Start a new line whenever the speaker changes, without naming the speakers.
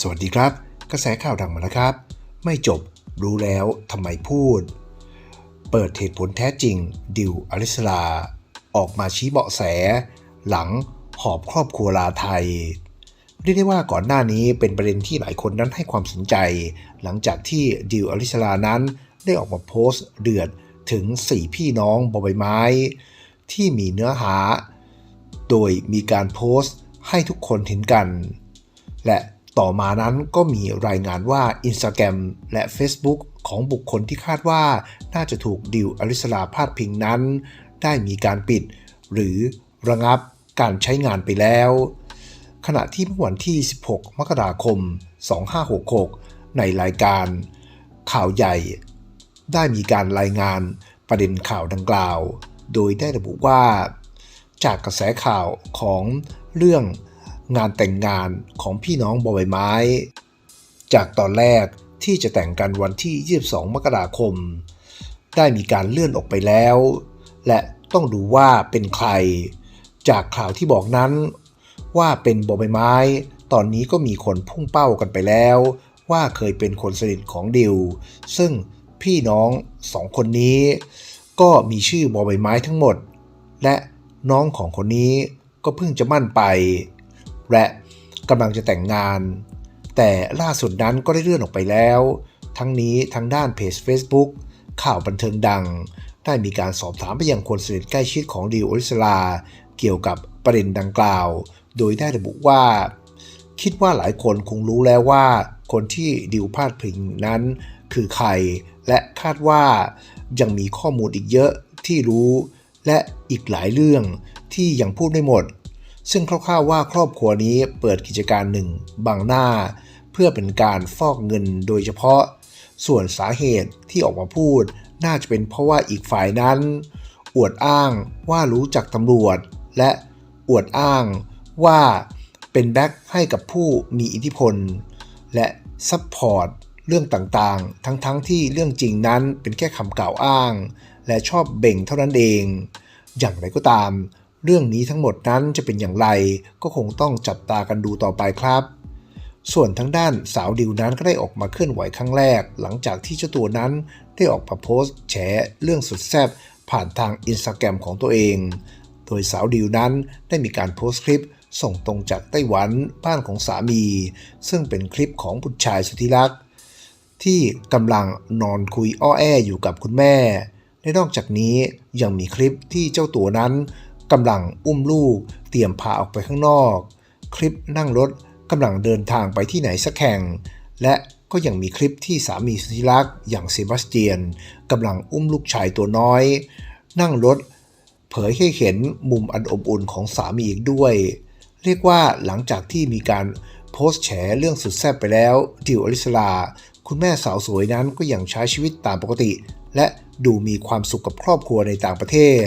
สวัสดีครับ กระแสข่าวดังมาแล้วครับ ไม่จบรู้แล้วทำไมพูด เปิดเหตุผลแท้จริง ดิวอลิสลา ออกมาชี้เบาะแส หลังหอบครอบครัวลาไทยเรียกได้ว่าก่อนหน้านี้เป็นประเด็นที่หลายคนนั้นให้ความสนใจ หลังจากที่ดิวอลิสลานั้นได้ออกมาโพสต์เดือดถึง 4 พี่น้องบอใบไม้ ที่มีเนื้อหา โดยมีการโพสต์ให้ทุกคนเห็นกัน และ ต่อมานั้นก็มีรายงานว่า Instagram และ Facebook ของบุคคลที่คาดว่าน่าจะถูกดิวอลิสลาพาดพิงนั้น ได้มีการปิด หรือระงับการใช้งานไปแล้ว ขณะที่เมื่อวันที่ 16 มกราคม 2566 ในรายการ ข่าวใหญ่ ได้มีการรายงานประเด็นข่าวดังกล่าว โดยได้ระบุว่า จากกระแสข่าวของเรื่อง งานแต่งงานของพี่น้องบอใบไม้ จากตอนแรกที่จะแต่งกันวันที่ 22 มกราคม ได้มีการเลื่อนออกไปแล้ว และต้องดูว่าเป็นใคร จากข่าวที่บอกนั้น ว่าเป็นบอใบไม้ ตอนนี้ก็มีคนพุ่งเป้ากันไปแล้ว ว่าเคยเป็นคนสนิทของดิว ซึ่งพี่น้องสองคนนี้ ก็มีชื่อบอใบไม้ทั้งหมด และน้องของคนนี้ก็เพิ่งจะมั่นไป และกำลังจะแต่งงาน แต่ล่าสุดนั้นก็ได้เลื่อนออกไปแล้ว ทั้งนี้ทางด้านเพจ Facebook ข่าวบันเทิงดัง ได้มีการสอบถามไปยังคนสนิทใกล้ชิดของดิวอลิสลา เกี่ยวกับประเด็นดังกล่าว โดยได้ระบุว่า คิดว่าหลายคนคงรู้แล้วว่า คนที่ดิวพาดพิงนั้นคือใคร และคาดว่ายังมีข้อมูลอีกเยอะที่รู้ และอีกหลายเรื่องที่ยังพูดไม่หมด ซึ่งคร่าวๆว่าครอบครัวนี้เปิดกิจการหนึ่งบังหน้า เพื่อเป็นการฟอกเงินโดยเฉพาะ ส่วนสาเหตุที่ออกมาพูด น่าจะเป็นเพราะว่าอีกฝ่ายนั้น อวดอ้างว่ารู้จักตำรวจ และอวดอ้างว่าเป็นแบ็คให้กับผู้มีอิทธิพล และซัพพอร์ตเรื่องต่างๆ ทั้งๆทที่เรื่องจริงนั้นเป็นแค่คำกล่าวอ้าง และชอบเบ่งเท่านั้นเอง อย่างไรก็ตาม เรื่องนี้ทั้งหมดนั้นจะเป็นอย่างไร ก็คงต้องจับตากันดูต่อไปครับ ส่วนทางด้านสาวดิวนั้นก็ได้ออกมาเคลื่อนไหวครั้งแรก หลังจากที่เจ้าตัวนั้นได้ออกมาโพสต์แฉเรื่องสุดแซ่บผ่านทางอินสตาแกรมของตัวเอง โดยสาวดิวนั้นได้มีการโพสต์คลิปส่งตรงจากไต้หวันบ้านของสามี ซึ่งเป็นคลิปของบุตรชายสุธิรักษ์ที่กำลังนอนคุยอ้อแออยู่กับคุณแม่ และนอกจากนี้ยังมีคลิปที่เจ้าตัวนั้น กำลังอุ้มลูก เตรียมพาออกไปข้างนอก คลิปนั่งรถกำลังเดินทางไปที่ไหนสักแห่ง และก็ยังมีคลิปที่สามีสุธิรักษ์อย่างเซบาสเตียนกำลังอุ้มลูกชายตัวน้อย นั่งรถ เผยให้เห็นมุมอันอบอุ่นของสามีอีกด้วย เรียกว่าหลังจากที่มีการโพสต์แฉเรื่องสุดแซ่บไปแล้วดิวอลิสลา คุณแม่สาวสวยนั้นก็ยังใช้ชีวิตตามปกติ และดูมีความสุขกับครอบครัวในต่างประเทศ